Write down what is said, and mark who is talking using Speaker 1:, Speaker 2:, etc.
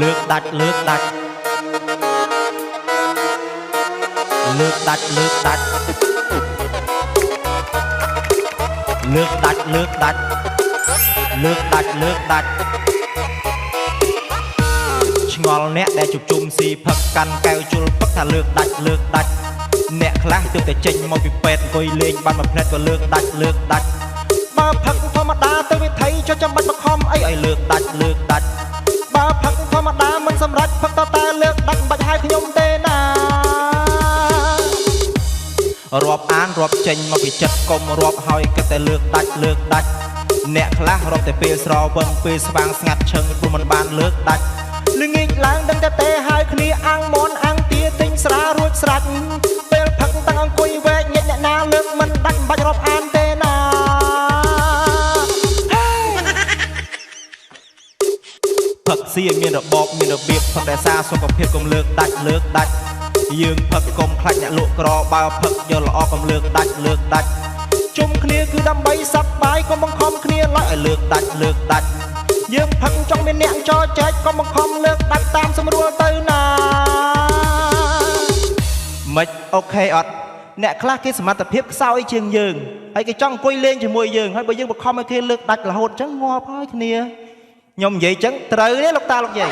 Speaker 1: លើកដាច់លើកដាច់លើកដាច់លើកដាច់លើកដាច់លើកដាច់លើកដាច់លើកដាច់ឆ្ងល់អ្នកដែលជុំជុំស៊ីផឹកកាន់កែវជុលផឹកថាលើកដាច់លើកដាច់អ្នកខ្លះទើបតែចេញមកពីពេទ្យអង្គុយលេងបានមួយផ្លែតក៏លើកដាច់លើកដាច់បើផឹកធម្មតាទៅវិថីចុះចាំបាច់បខំអីឲ្យលើកដាច់លើកដាច់ រាប់អានរាប់ចេញមកពីចិត្តកុំរាប់ហើយគិតតែលើកដាច់លើកដាច់អ្នកខ្លះរាប់តែពេលស្រវឹងពេលស្វាងស្ងាត់ឈឹងព្រោះមិនបានលើកដាច់ល្ងាចឡើងដឹងតែទេហើយគ្នាអាំងមន់អាំងទាទិញស្រារួចស្រេចពេលផឹកតាំងអង្គុយវែកញាច់អ្នកណាលើកមិនដាច់មិនបាច់រាប់អានទេណាផឹកស៊ីឲ្យមានរបបមានរបៀបផឹកតែសារសុខភាពកុំលើកដាច់លើកដាច់ យើងផឹកកុំខ្លាចអ្នកលក់ក្របើផឹកយកល្អកុំលើកដាច់លើកដាច់ជុំគ្នាគឺដើម្បីសប្បាយកុំបង្ខំគ្នាឡើយឲ្យលើកដាច់លើកដាច់យើងផឹកចង់មានអ្នកចោចែកកុំបង្ខំលើកដាច់តាមស្រួលទៅណាមិនអូខេអត់អ្នកខ្លះគេសមត្ថភាពខ្សោយជាងយើងហើយគេចង់អង្គុយលេងជាមួយយើងហើយបើយើងបង្ខំឲ្យគេលើកដាច់រហូតអញ្ចឹងងាប់ហើយគ្នាខ្ញុំនិយាយចឹងត្រូវទេលោកតាលោកយាយ